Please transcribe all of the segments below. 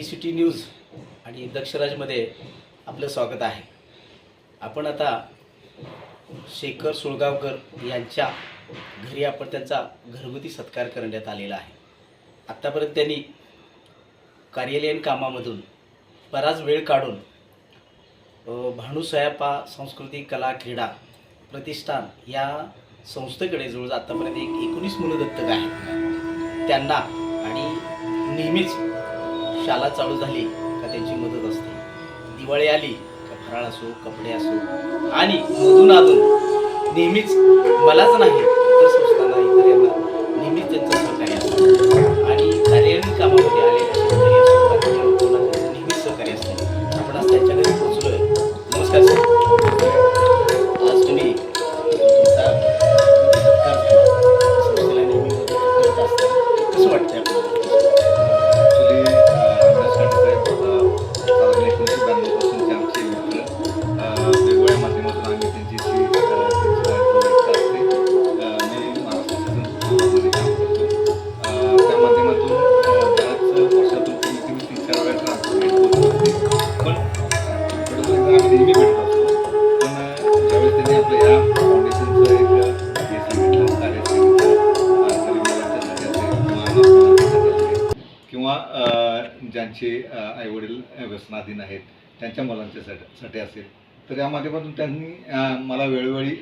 T news आणि दक्षराजमध्ये आपलं स्वागत आहे. आपण आता शेखर सुळगावकर यांच्या घरी आपण त्यांचा घरगुती सत्कार करण्यात आलेला आहे. आत्तापर्यंत त्यांनी कार्यालयीन कामामधून बराच वेळ काढून अ, भानुसयापा सांस्कृतिक कला क्रीडा प्रतिष्ठान या संस्थेकडे जवळ आत्तापर्यंत एक एकोणीस मुलं दत्तक आहेत. त्यांना आणि नेहमीच शाळा चालू झाली का त्यांची मदत असते? दिवाळी आली का फराळ असो कपडे असो? आणि मधून अधून नेहमीच मलाच नाही इतर संस्थांना इतर यांना नेहमीच त्यांचं सहकार्य असतं. आणि कार्यालयीन कामामध्ये आलेल्या शेतकरी असो त्यांचं नेहमीच सहकार्य असतं. आपण आज त्यांच्या घरी नमस्कार सर. आज तुम्ही तुमचा संस्थेला नेहमी मदत करत असता. कसं वाटतं किंवा ज्यांचे आई वडील व्यसनाधीन आहेत त्यांच्या मुलांच्यासाठी साठी असेल तर या माध्यमातून त्यांनी मला वेळोवेळी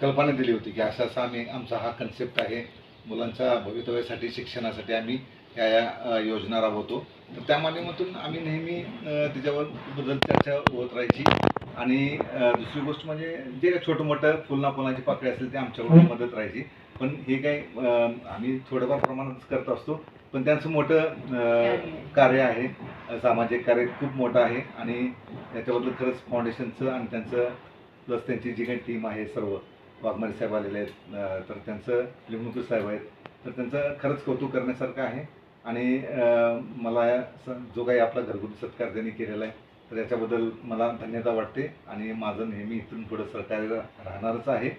कल्पना दिली होती की असा असा आम्ही आमचा हा कन्सेप्ट आहे. मुलांच्या भवितव्यासाठी शिक्षणासाठी आम्ही या या योजना राबवतो. तर त्या माध्यमातून आम्ही नेहमी त्याच्यावर बद्दल चर्चा होत राहायची. आणि दुसरी गोष्ट म्हणजे जे छोटं मोठं फुलना फुलांची पाकळी असेल ते आमच्याकडून मदत राहायची. पण हे काही अ, आम्ही थोडंफार प्रमाणातच करत असतो. पण त्यांचं मोठं कार्य आहे. सामाजिक कार्य खूप मोठं आहे आणि याच्याबद्दल खरंच फाउंडेशनचं आणि त्यांचं प्लस त्यांची जी काही टीम आहे सर्व वाघमारे साहेब आलेले आहेत तर त्यांचं लिंबुकर साहेब आहेत तर त्यांचं खरंच कौतुक करण्यासारखं आहे. आणि मला जो काही आपला घरगुती सत्कार त्यांनी केलेला आहे तर याच्याबद्दल मला धन्यता वाटते आणि माझं नेहमी इथून पुढं सहकार्य राहणारच आहे.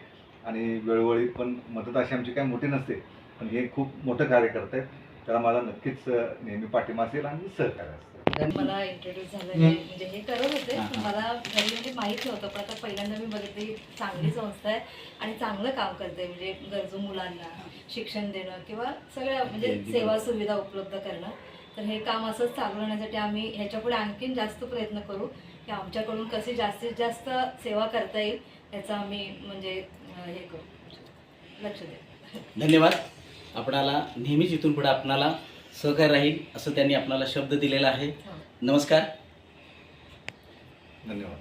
आणि वेळोवेळी पण मदत अशी आमची काही मोठी नसते पण हे खूप मोठं कार्य करत आहेत. त्याला मला नक्कीच नेहमी पाठिंबा असेल आणि सहकार्य असेल. मला इंट्रोड्यूस झालं म्हणजे हे करत होते. मला घरी म्हणजे माहीत नव्हतं. पण आता पहिल्यांदा मी बघितली चांगली संस्था आहे आणि चांगलं काम करते. म्हणजे गरजू मुलांना शिक्षण देणं किंवा सगळ्या म्हणजे सेवा सुविधा उपलब्ध करणं. तर हे काम असंच चालू राहण्यासाठी आम्ही ह्याच्यापुढे आणखीन जास्त प्रयत्न करू की आमच्याकडून कशी जास्तीत जास्त सेवा करता येईल. याचा आम्ही म्हणजे हे करू. लक्ष देऊ धन्यवाद. आपणाला नेहमीच इथून पुढे आपणाला सहकार्य राहील असं त्यांनी आपणाला शब्द दिलेला आहे. हो. नमस्कार. धन्यवाद.